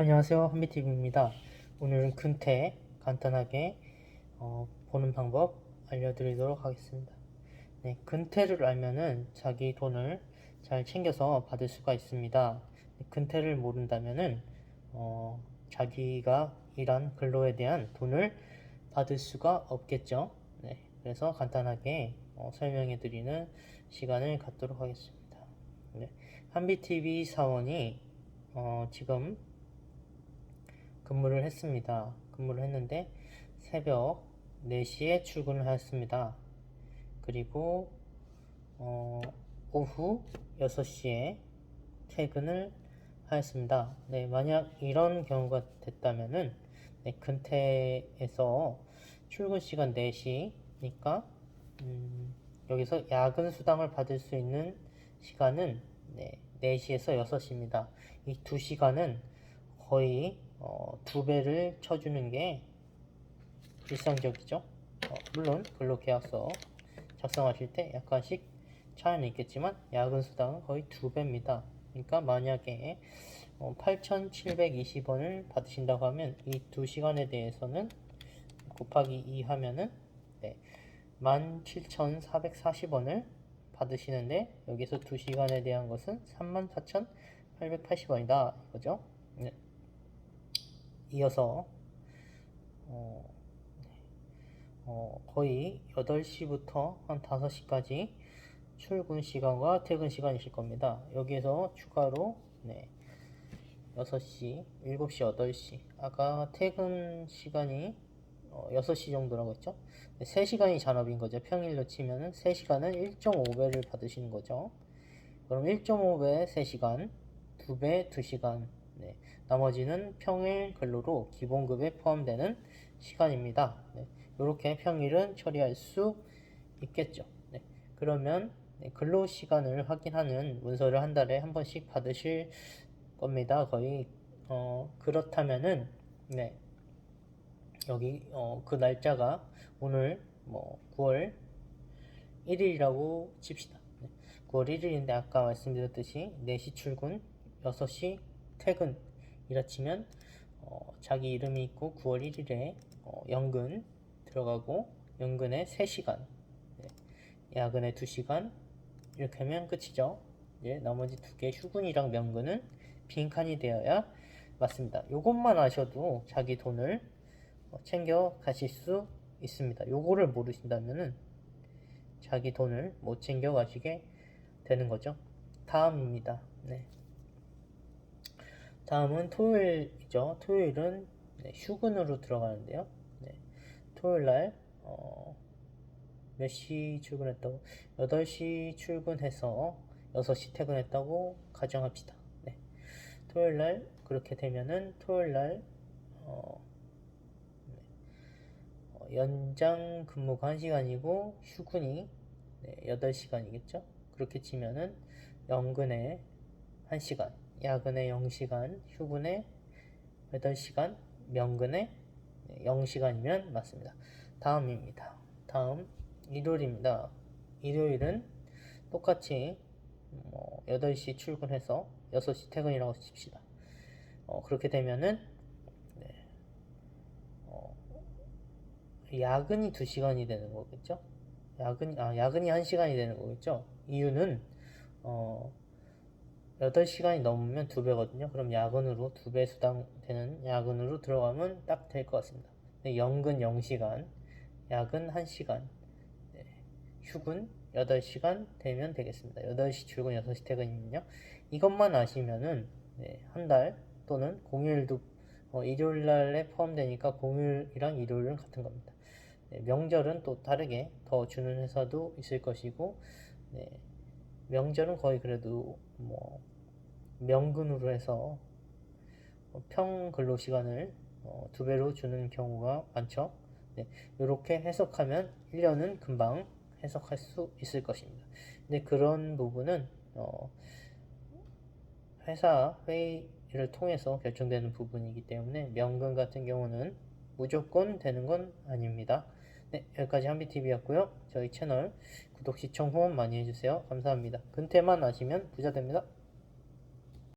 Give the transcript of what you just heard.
안녕하세요 한비TV입니다. 오늘은 근태 간단하게 어, 보는 방법 알려드리도록 하겠습니다. 네, 근태를 알면은 자기 돈을 잘 챙겨서 받을 수가 있습니다. 네, 근태를 모른다면은 어, 자기가 일한 근로에 대한 돈을 받을 수가 없겠죠. 네, 그래서 간단하게 어, 설명해 드리는 시간을 갖도록 하겠습니다. 네, 한비TV 사원이 어, 지금 근무를 했습니다. 근무를 했는데 새벽 4시에 출근을 하였습니다. 그리고 어, 오후 6시에 퇴근을 하였습니다. 네, 만약 이런 경우가 됐다면은 네, 근태에서 출근 시간 4시니까 음, 여기서 야근 수당을 받을 수 있는 시간은 네, 4시에서 6시입니다. 이 두 시간은 거의 어, 두 배를 쳐주는 게 일상적이죠. 어, 물론 근로계약서 작성하실 때 약간씩 차이는 있겠지만 야근 수당은 거의 두 배입니다. 그러니까 만약에 어, 8,720원을 받으신다고 하면 이 두 시간에 대해서는 곱하기 2 하면은 네, 17,440원을 받으시는데 여기서 두 시간에 대한 것은 34,880원이다 이거죠. 네. 이어서 어, 어, 거의 8시부터 한 5시까지 출근 시간과 퇴근 시간이실 겁니다. 여기에서 추가로 네, 6시, 7시, 8시 아까 퇴근 시간이 어, 6시 정도라고 했죠? 3시간이 잔업인 거죠. 평일로 치면은 3시간은 1.5배를 받으시는 거죠. 그럼 1.5배 3시간, 2배 2시간, 네. 나머지는 평일 근로로 기본급에 포함되는 시간입니다. 네. 이렇게 평일은 처리할 수 있겠죠. 네. 그러면 네, 근로 시간을 확인하는 문서를 한 달에 한 번씩 받으실 겁니다. 거의 어, 그렇다면은 네. 여기 어, 그 날짜가 오늘 뭐 9월 1일이라고 칩시다. 네. 9월 1일인데 아까 말씀드렸듯이 4시 출근, 6시 퇴근 이라 치면 어, 자기 이름이 있고 9월 1일에 어, 연근 들어가고 연근에 3시간 네. 야근에 2시간 이렇게 하면 끝이죠 예, 나머지 두 개 휴근이랑 명근은 빈칸이 되어야 맞습니다 요것만 아셔도 자기 돈을 어, 챙겨 가실 수 있습니다 요거를 모르신다면은 자기 돈을 못 챙겨 가시게 되는 거죠 다음입니다 네. 다음은 토요일이죠. 토요일은 네, 휴근으로 들어가는데요. 네, 토요일 날, 어, 몇 시 출근했다고? 8시 출근해서 6시 퇴근했다고 가정합시다. 네. 토요일 날, 그렇게 되면은 토요일 날, 어, 네. 어, 연장 근무가 1시간이고, 휴근이 네, 8시간이겠죠? 그렇게 치면은 연근에 1시간, 야근에 0시간, 휴근에 8시간, 명근에 0시간이면 맞습니다. 다음입니다. 다음 일요일입니다. 일요일은 똑같이 뭐 8시 출근해서 6시 퇴근이라고 칩시다. 어, 그렇게 되면은 네. 어, 야근이 2시간이 되는 거겠죠? 야근, 아, 야근이 1시간이 되는 거겠죠? 이유는 어, 8시간이 넘으면 2배거든요. 그럼 야근으로 2배 수당 되는 야근으로 들어가면 딱 될 것 같습니다. 네, 연근 0시간, 야근 1시간, 네, 휴근 8시간 되면 되겠습니다. 8시 출근, 6시 퇴근이면요. 이것만 아시면은 네, 한달 또는 공휴일도 어, 일요일 날에 포함되니까 공휴일이랑 일요일은 같은 겁니다. 네, 명절은 또 다르게 더 주는 회사도 있을 것이고 네, 명절은 거의 그래도 뭐 명근으로 해서 평 근로 시간을 어, 두 배로 주는 경우가 많죠. 네, 이렇게 해석하면 1년은 금방 해석할 수 있을 것입니다. 근데 그런 부분은 어, 회사 회의를 통해서 결정되는 부분이기 때문에 명근 같은 경우는 무조건 되는 건 아닙니다. 네, 여기까지 한비TV였고요. 저희 채널 구독, 시청, 후원 많이 해주세요. 감사합니다. 근태만 아시면 부자 됩니다.